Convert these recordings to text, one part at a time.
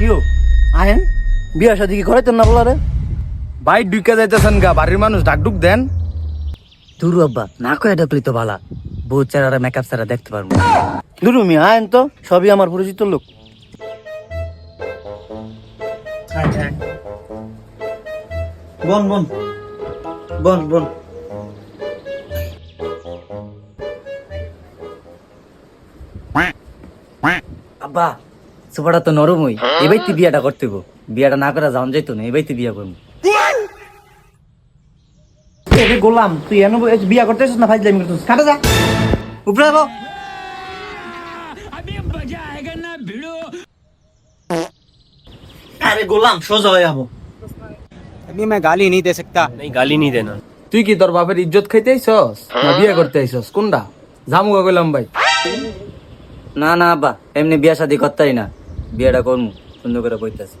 কিও আহেন বিয়া শাদি কি করাইতেন না বলারে? ভাই ঢুকে যাইতেছেন গা বাড়ির মানুষ ডাক ডুক দেন। দূর আব্বা না কয়ে ডাকলি তো ভালা বহুত চেহারা মেকআপ ছাড়া দেখতে পারব দুরু মি আহেন তো সবই আমার পরিচিত লোক। বন বন। বন বন। আব্বা সুপাটা তো নরমই এবার তুই বিয়াটা করতে হইবো। বিয়াটা না করা যাওন যাইতো না এবার তুই বিয়া করবো এরে গোলাম তুই এনে বসে বিয়া করতে এসেছিস না ফাইজলামি করতেছিস কাটা যা উপরে যাবো আরে গোলাম সোজা হয়ে যাবো अभी मैं गाली नहीं दे सकता नहीं गाली नहीं देना তুই কি তোর বাপের ইজ্জত খাইতে আইসস না বিয়ে করতে আইসস কোনটা জামুগা কইলাম ভাই না না আব্বা এমনি বিয়া শাদি করতাই না বিয়াটা করব সুন্দর করে বইতেছে?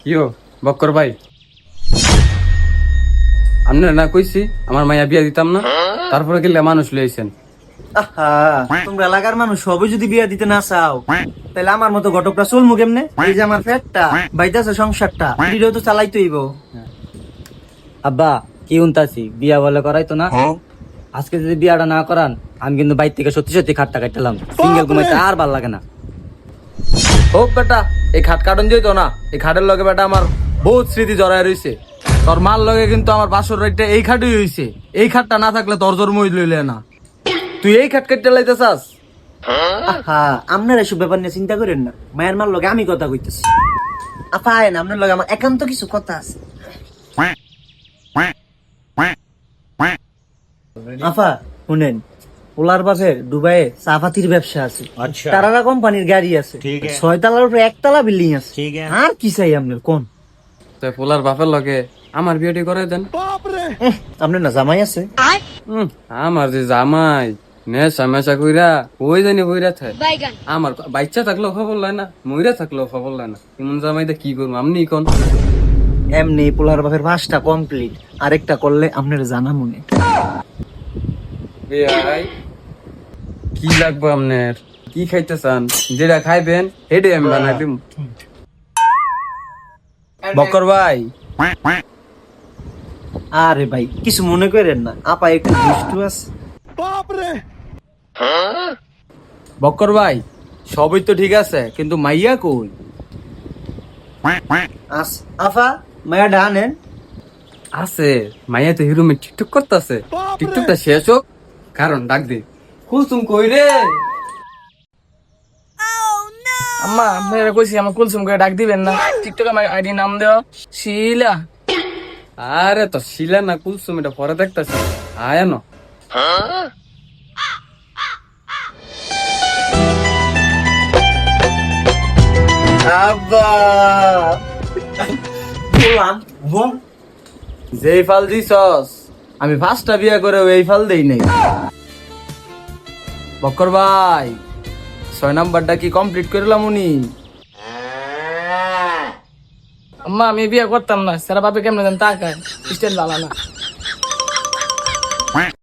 কিও বক্কর ভাই? আপনার না কইছি আমার মাইয়া বিয়া দিতাম না তারপরে গেলে মানুষ লইছেন আহা তোমরা এলাকার মানুষ সবই যদি বিয়া দিতে না চাও তাহলে আমার মতো ঘটকটা চলমু কেমনে? এই যে আমার পেটটা বাইতাছে সংসারটা ভিডিও তো চালাইতে হইব আব্বা কি উনতাছি বিয়া বলে করাই তো না আজকে যদি বিয়াটা না করান আমি কিন্তু বাইর থেকে সত্যি সত্যি খাটটা কাটলাম সিঙ্গেল ঘুমাইতে আর ভালো লাগে না। হোক বেটা এই খাট কাটন যেত না। এই খাটের লগে বেটা আমার বহুত স্মৃতি জড়ায় রইছে। তোর মার লগে কিন্তু আমার বাসর রাইটটা এই খাটই হইছে। এই খাটটা না থাকলে তোর জন্ম লইলে না। তুই এই খাট কাটতে লাইতে চাস? আহা আপনার এসব ব্যাপার নিয়ে চিন্তা করেন না। মায়ের মার লগে আমি কথা কইতেছি। আপা আয়েন আপনার লগে আমার একান্ত কিছু কথা আছে। আফা শুনেন। ওলার বাপের দুবাইয়ে চাপাতির ব্যবসা আছে। তারারা কোম্পানির গাড়ি আছে। ছয় তলার উপরে একতলা বিল্ডিং আছে। আর কি চাই আপনার? কোন? তো পোলার বাপের লগে আমার বিয়েটি করে দেন। আপনার না জামাই আছে? আমার যে জামাই নেশা মেশা কইরা ওই জানি কইরা থাকে। আমার বাচ্চা থাকলেও খবর লয় না মইরা থাকলেও খবর লয় না। এমন জামাইটা কি করব আপনি কোন? এমনি পোলার বাপের পাঁচটা কমপ্লিট আরেকটা করলে আপনার জানা মনে। ভাই কি লাগবে আপনার কি খাইতে চান যেটা খাইবেন হেডে আমি বানাই দিম। বকর ভাই। আরে ভাই কিছু মনে করেন না। আপা একটু দুষ্টু আছে। বকর ভাই সবই তো ঠিক আছে কিন্তু মাইয়া কই? আস আফা মায়া ডানেন আছে মাইয়া তো হিরুমে টিকটক করতেছে। টিকটকটা শেষ হোক। কারণ ডাক দে। কুলসুম কই রে? আম্মা আপনারা কইছি আমার কুলসুম করে ডাক দিবেন না। টিকটক আমার আইডি নাম দেওয়া শিলা। আরে তো শিলা না কুলসুম এটা পরে দেখতেছে। আয় না আব্বা! যেই ফাল দিছস। আমি ফার্স্টটা বিয়ে করে এই ফাল দেই নাই। বকর ভাই, ছয় নাম্বারটা কি কমপ্লিট করলাম উনি? আম্মা, আমি বিয়ে করতাম না, সারা বাপে কেমন তাকায় স্টাইল ভালো না।